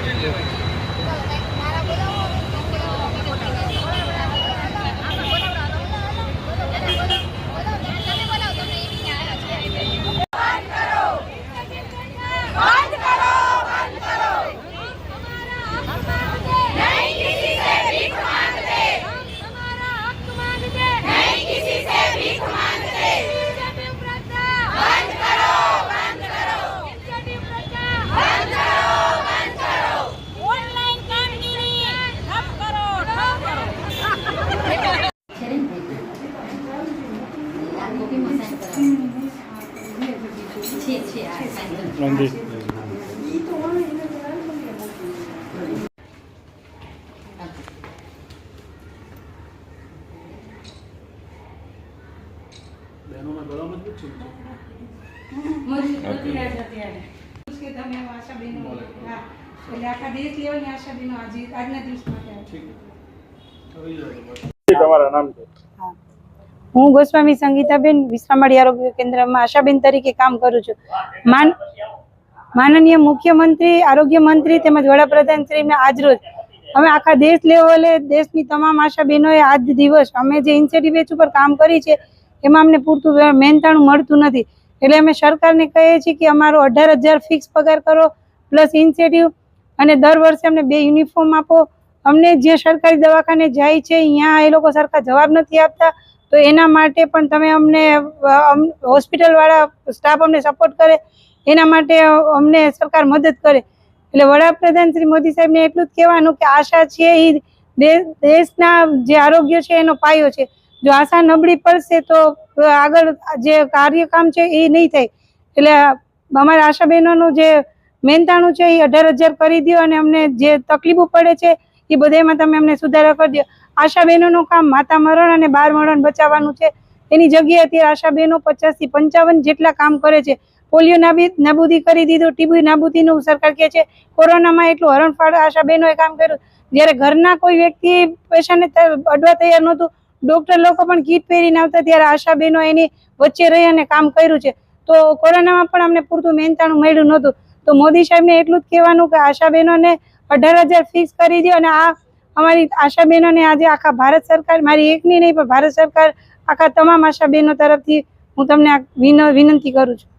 ходить. આવે. તમારા નામ છે? હું ગોસ્વામી સંગીતાબેન વિશ્રામળી આરોગ્ય કેન્દ્રમાં આશાબેન તરીકે કામ કરું છું. માન માનનીય મુખ્યમંત્રી, આરોગ્ય મંત્રી તેમજ વડાપ્રધાન શ્રીના આજરોજ અમે આખા દેશ લેવલે દેશની તમામ આશા બહેનોએ આજ દિવસ અમે જે ઇન્સેટિવ ઉપર કામ કરી છે, એમાં અમને પૂરતું મહેનતાણું મળતું નથી. એટલે અમે સરકારને કહીએ છીએ કે અમારો અઢાર હજાર ફિક્સ પગાર કરો પ્લસ ઇન્સેટિવ અને દર વર્ષે અમને બે યુનિફોર્મ આપો. અમને જે સરકારી દવાખાને જાય છે અહીંયા એ લોકો સરકાર જવાબ નથી આપતા. તો એના માટે પણ તમે અમને હોસ્પિટલવાળા સ્ટાફ અમને સપોર્ટ કરે, એના માટે અમને સરકાર મદદ કરે. એટલે વડાપ્રધાન શ્રી મોદી સાહેબને એટલું જ કહેવાનું કે આશા છે એ દેશના જે આરોગ્ય છે એનો પાયો છે. જો આશા નબળી પડશે તો આગળ જે કાર્યકામ છે એ નહીં થાય. એટલે અમારા આશાબહેનોનું જે મહેનતાણું છે એ અઢાર હજાર કરી દો અને અમને જે તકલીફો પડે છે એ બધામાં તમે અમને સુધારા કરી દો. આશા બહેનોનું કામ માતા મરણ અને બાર મરણ બચાવવાનું છે. એની જગ્યાએ અત્યારે આશા બહેનો પચાસથી પંચાવન જેટલા કામ કરે છે. પોલિયો નાબી નાબૂદી કરી દીધું, ટીબી નાબૂદીનું સરકાર કહે છે, કોરોનામાં એટલું હરણફાળ આશા બહેનોએ કામ કર્યું. જ્યારે ઘરના કોઈ વ્યક્તિ પેશન્ટને અડવા તૈયાર નહોતું, ડૉક્ટર લોકો પણ કીટ પહેરીને આવતા ત્યારે આશા બહેનો એની વચ્ચે રહી અને કામ કર્યું છે. તો કોરોનામાં પણ અમને પૂરતું મહેનતાણું મળ્યું નહોતું. તો મોદી સાહેબને એટલું જ કહેવાનું કે આશા બહેનોને અઢાર હજાર ફિક્સ કરી દો અને આ અમારી આશા બહેનોને આજે આખા ભારત સરકાર, મારી એકની નહીં પણ ભારત સરકાર આખા તમામ આશા બહેનો તરફથી હું તમને વિનંતી કરું છું.